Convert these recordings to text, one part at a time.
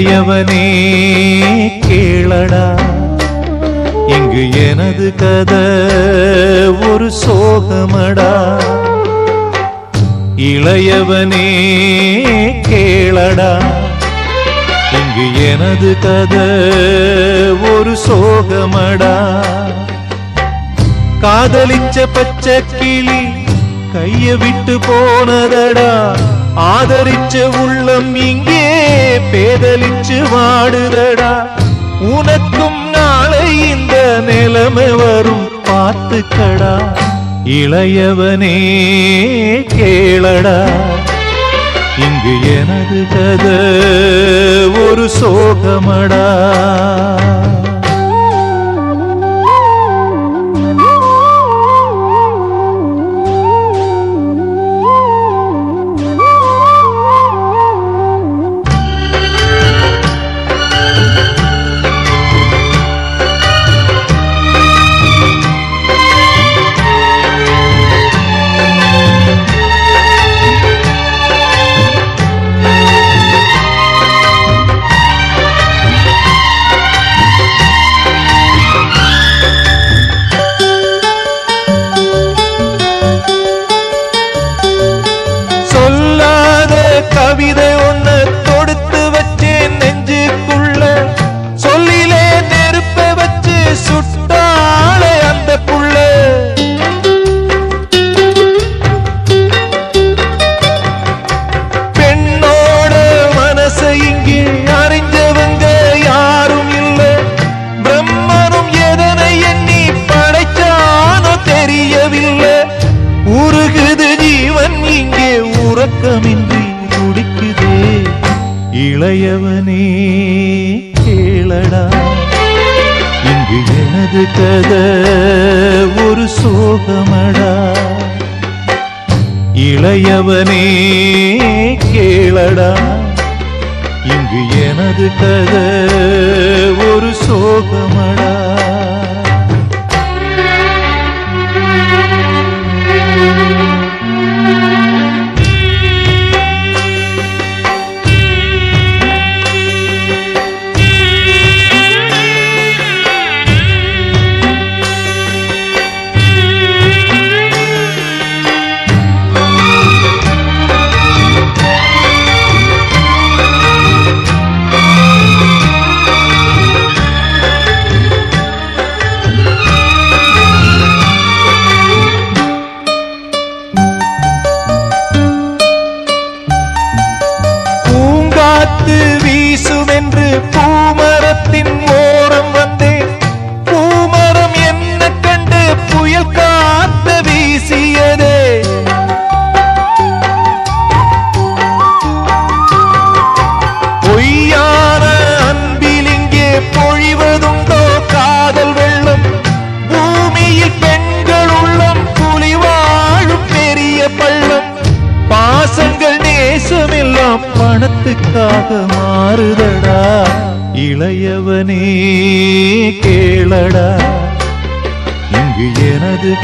இளையவனே கேளடா. இங்கு எனது கதை ஒரு சோகமடா. இளையவனே கேளடா. இங்கு எனது கதை ஒரு சோகமடா. காதலிச்ச பச்சை கிளி கைய விட்டு போனதடா. ஆதரிச்ச உள்ளம் இங்கே பேதலிச்சு வாடுதடா. உனக்கும் நாளை இந்த நிலைமை வரும் பார்த்துக்கடா. இளையவனே கேளடா. இங்கு எனது கதை ஒரு சோகமடா. இளையவனே கேளடா. இங்கு எனது கதை ஒரு சோகம். வீசுமென்று பூமரத்தின்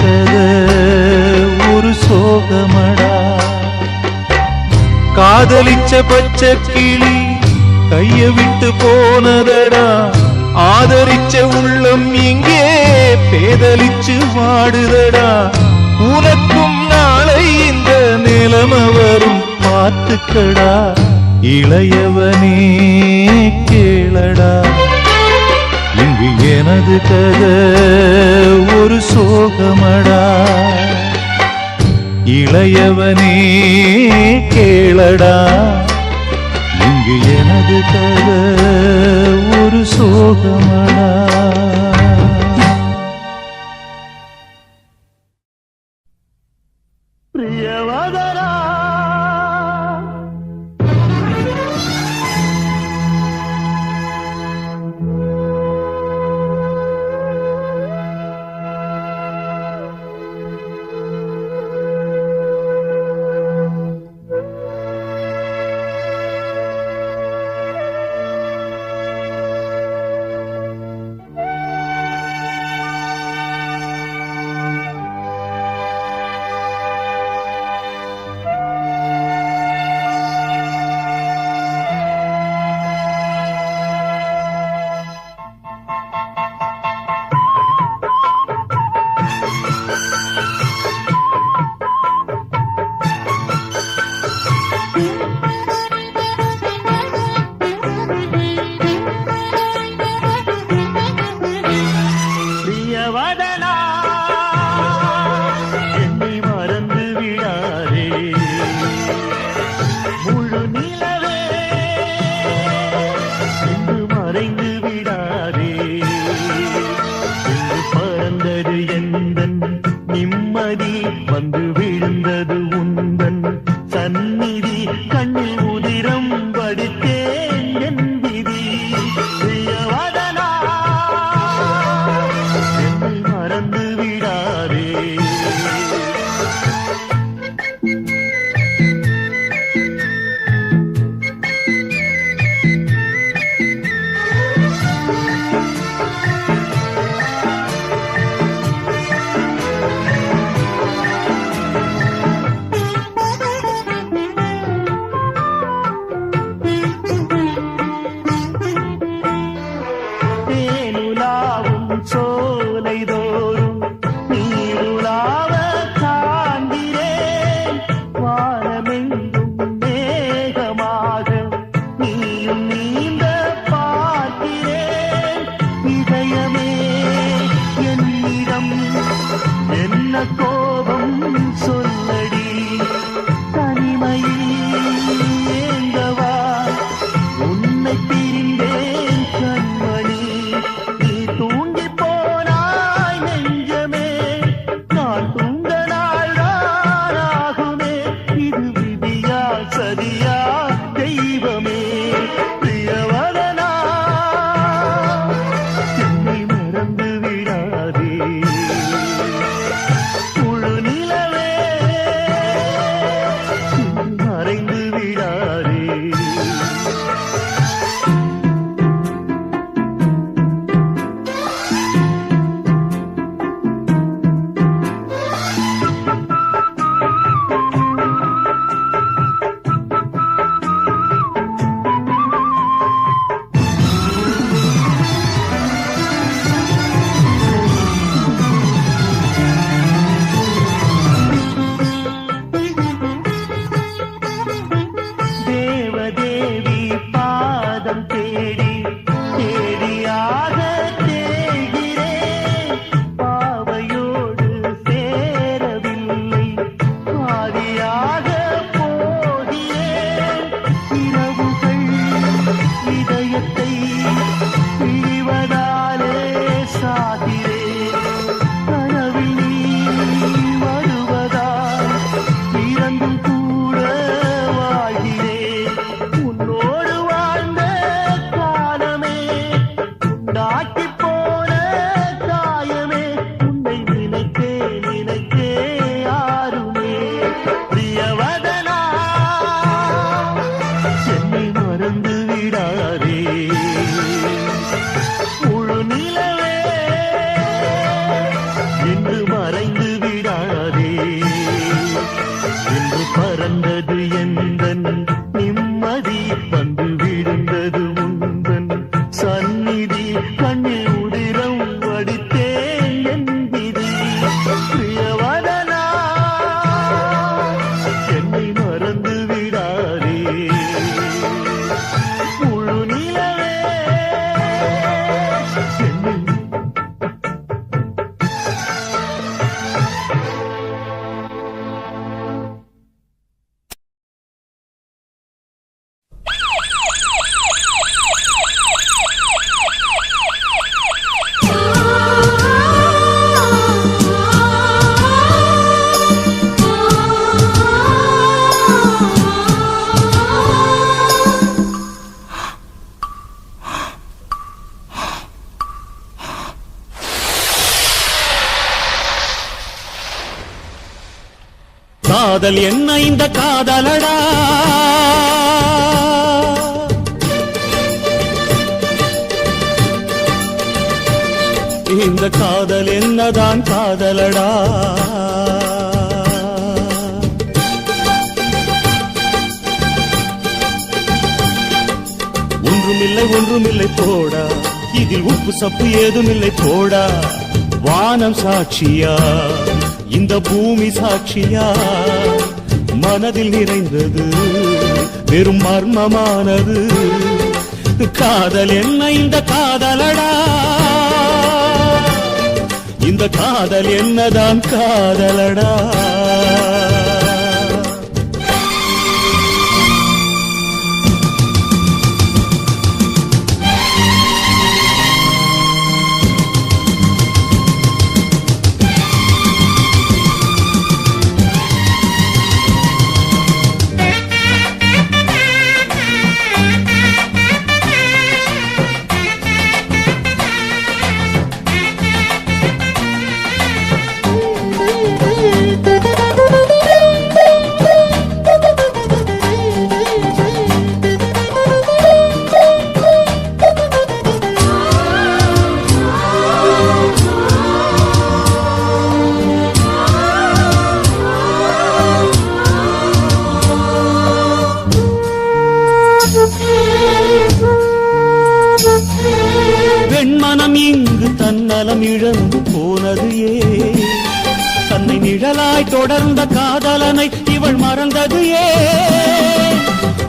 கேட்டது ஒரு சோகமடா. காதலிச்ச பச்சை கிளி கைய விட்டு போனதடா. ஆதரிச்ச உள்ளம் இங்கே பேதலிச்சு வாடுதடா. உனக்கும் நாளை இந்த நிலம வரும் பார்த்துக்கடா. இளையவனே கேளடா. எனது கதை ஒரு சோகமடா. இளையவனே கேளடா. இங்கு எனது கதை ஒரு சோகமடா. आई காதல் என்ன இந்த காதலடா? இந்த காதல் என்னதான் காதலடா? ஒன்றுமில்லை ஒன்றுமில்லை போடா. இதில் உப்பு சப்பு ஏதுமில்லை போடா. வானம் சாட்சியா? இந்த பூமி சாட்சியா? மனதில் நிறைந்தது வெறும் மர்மமானது. காதல் என்ன இந்த காதலடா? இந்த காதல் என்னதான் காதலடா? இங்கு இழந்து போனது ஏ. தன்னை நிழலாய் தொடர்ந்த காதலனை இவள் மறந்தது ஏ.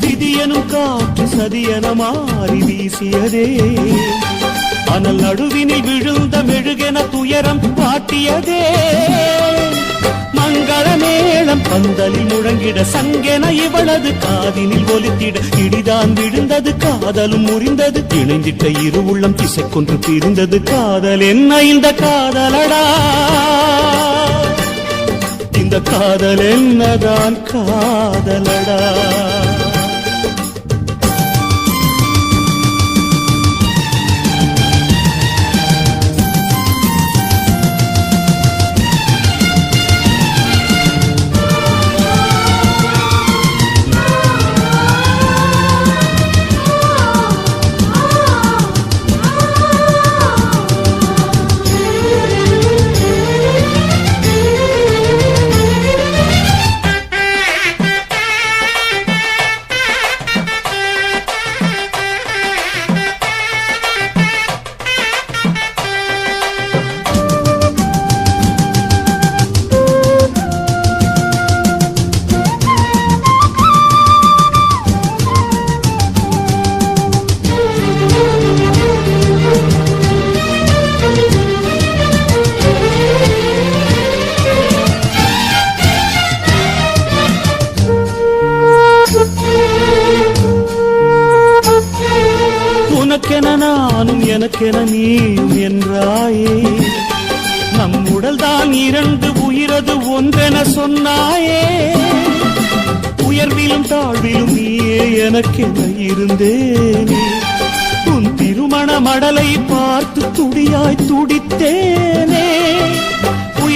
விதியனும் காற்று சதியன மாறி வீசியதே. அனல் நடுவினை விழுந்த மெழுகென துயரம் காட்டியதே மங்கள மேளம் பந்தலில் முழங்கிட சங்கென இவளது காதினில் ஒலித்திட இடிதான் விழுந்தது காதலும் முறிந்தது. இணைந்திட்ட இரு உள்ளம் திசை கொன்று பிரிந்தது காதல் என்ன இந்த காதலடா? இந்த காதல் என்னதான் காதலடா?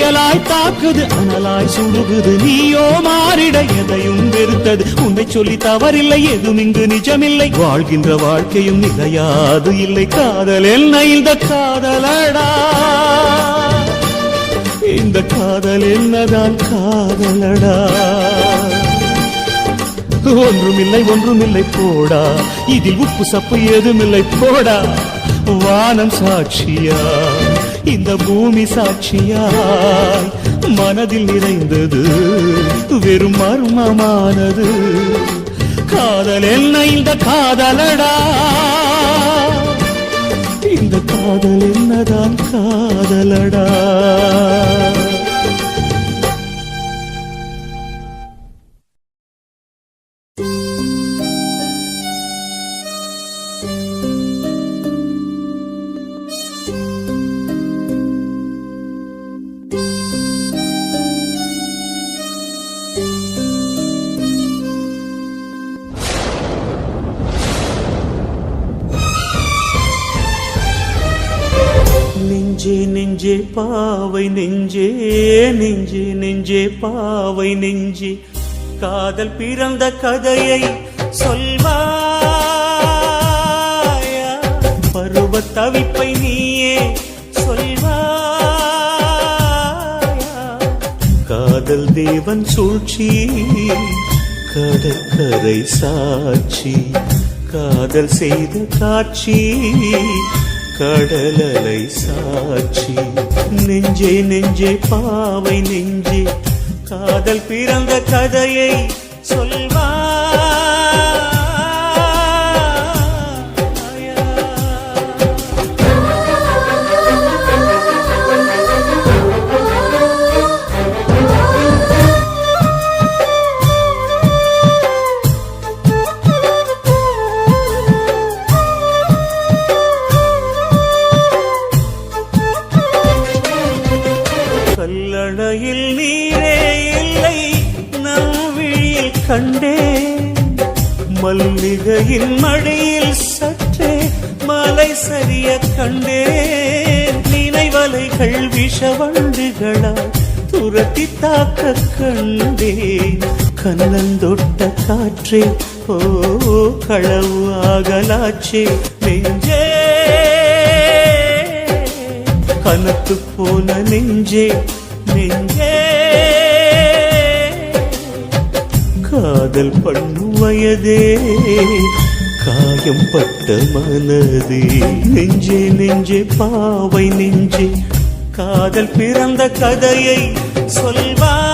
புயலாய் தாக்குது அனலாய் சுடுகுது நீயோ மாறிட எதையும் வெறுத்தது. உன்னை சொல்லி தவறில்லை எதுவும் இங்கு நிஜமில்லை. வாழ்கின்ற வாழ்க்கையும் நிலையாது இல்லை. காதல் என்ன இந்த காதலடா. இந்த காதல் என்னதான் காதலடா. ஒன்றுமில்லை ஒன்றுமில்லை போடா. இதில் உப்பு சப்பு ஏதுமில்லை போடா. வானம் சாட்சியா? இந்த பூமி சாட்சியாய் மனதில் நிறைந்தது வெறும் மர்மமானது. காதல் என்ன இந்த காதலடா? இந்த காதல் என்னதான் காதலடா? நெஞ்சே பாவை நெஞ்சே காதல் பிறந்த கதையை சொல்வாயா? பருவ தவிப்பை நீயே சொல்வாயா? காதல் தேவன் சூழ்ச்சி கடற்கரை சாட்சி காதல் செய்த காட்சி கடலலை சாட்சி. நெஞ்சே நெஞ்சே பாவை நெஞ்சே. காதல் பிறந்த கதையை சொல்வார். கண்டே மல்லிகையின் மழையில் சற்றே மலை சரிய கண்டே நினைவலைகள் விஷவண்டுகளால் துரத்தி தாக்க கண்டே கண்ணந்தொட்ட காற்றே ஓ களவு ஆகலாச்சே நெஞ்சே. கனத்து போன நெஞ்சே நெஞ்சே. காதல் பண்ணும் வயதே காயம் பட்ட மனதே. நெஞ்சே நெஞ்சே பாவை நெஞ்சே. காதல் பிறந்த கதையை சொல்வார்.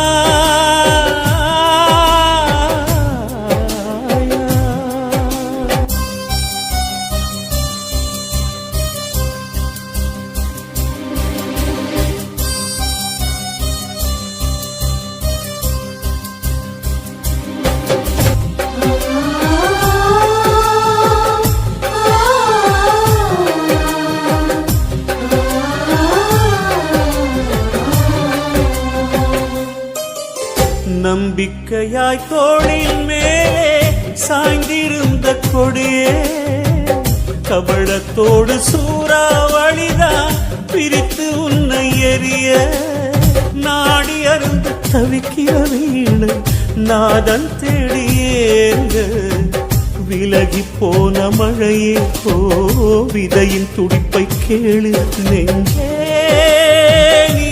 நம்பிக்கையாய் தோளில் மேலே சாய்ந்திருந்த கொடியே கபடத்தோடு சூறாவளிதான் பிரித்து உன்னை எரிய நாடி அருந்து தவிக்கிற வீணை நாதன் தேடியேங்க விலகி போன மழையே ஓ விதையின் துடிப்பை கேளு நெஞ்சே. நீ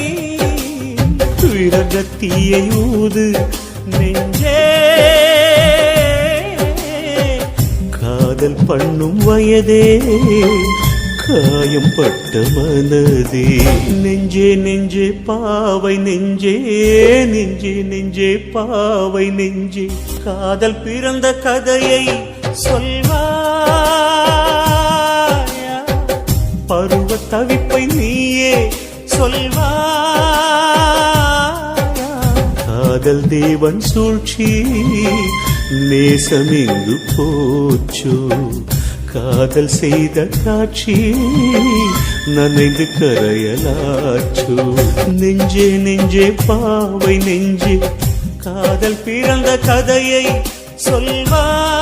விரக தீயை ஊது நெஞ்சே. காதல் பண்ணும் வயதே காயம் பட்ட மனதே. நெஞ்சே நெஞ்சே பாவை நெஞ்சே நெஞ்சே நெஞ்சே பாவை நெஞ்சே. காதல் பிறந்த கதையை சொல்வா பருவ தவிப்பை நீயே சொல்வா? காதல் தேவன் சூழ்ச்சி நேசமிங்கு போச்சோ. காதல் செய்த காட்சி நனைந்து கரையலாச்சோ. நெஞ்சே நெஞ்சே பாவை நெஞ்சே காதல் பிறந்த கதையை சொல்வாயா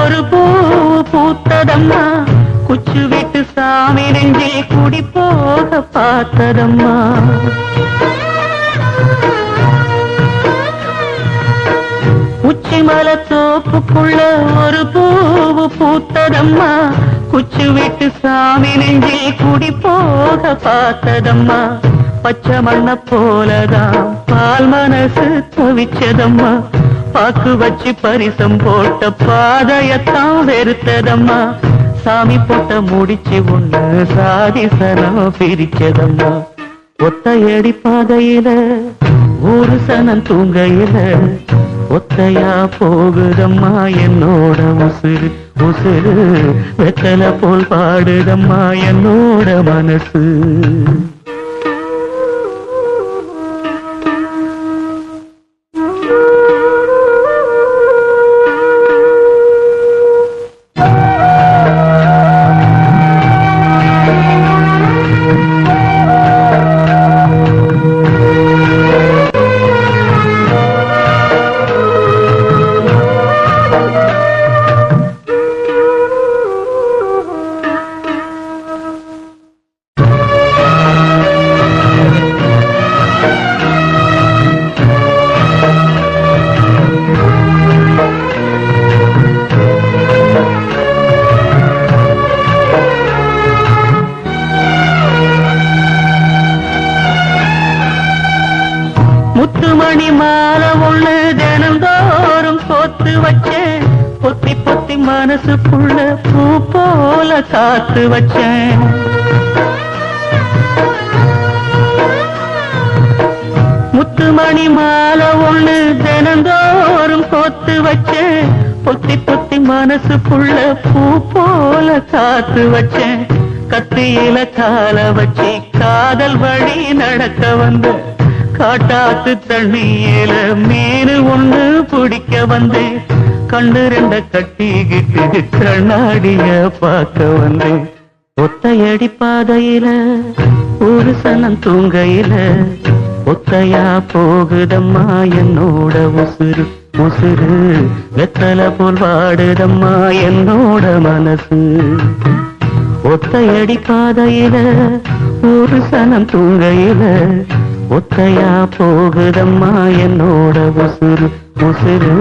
ஒரு பூ பூத்ததம்மா. குச்சு விட்டு சாமி நெஞ்சில் குடி போக பார்த்ததம்மா. உச்சிமல தோப்புக்குள்ள ஒரு பூவு பூத்ததம்மா. குச்சு விட்டு சாமி நெஞ்சில் குடி போக பார்த்ததம்மா. பச்சை மண்ண போலதான் பால் மனசு தவிச்சதம்மா. பாக்கு வச்சு பரிசம் போட்ட பாதையத்தான் வெறுத்ததம்மா. சாமி போட்ட முடிச்சு ஒண்ணு சாதிசனம் பிரிச்சதம்மா. ஒத்தையடி பாதையில ஒரு சனம் தூங்கையில ஒத்தையா போகுதம்மா என்னோட உசுறு. உசுறு வெத்தலை போல் பாடுதம்மா என்னோட மனசு. மனசுக்குள்ள பூ போல காத்து வச்சேன். முத்துமணி மாலை ஒண்ணு தினந்தோறும் கோத்து வச்சேன். பொத்தி பொத்தி மனசுக்குள்ள பூ போல காத்து வச்சேன். கத்தியில கால வச்சு காதல் வழி நடக்க வந்து காட்டாத்து தண்ணியில மீன் ஒண்ணு பிடிக்க வந்தேன் கண்டு ரெண்ட கட்டிக்கிட்டு கண்ணாடிய பார்க்க வந்தேன். ஒத்தையடி பாதையில ஒரு சனம் தூங்கையில ஒத்தையா போகுதம்மா என்னோட உசுறு உசுறு. வெத்தல போல் வாடுதம்மா என்னோட மனசு. ஒத்தையடி பாதையில ஒரு சனம் தூங்கையில ஒத்தையா போகுதம்மா என்னோட உசுறு. உசுறு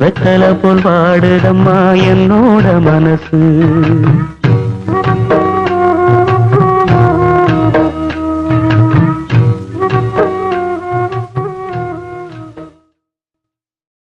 வெத்தலை போல் வாடுதம்மா என்னோட மனசு.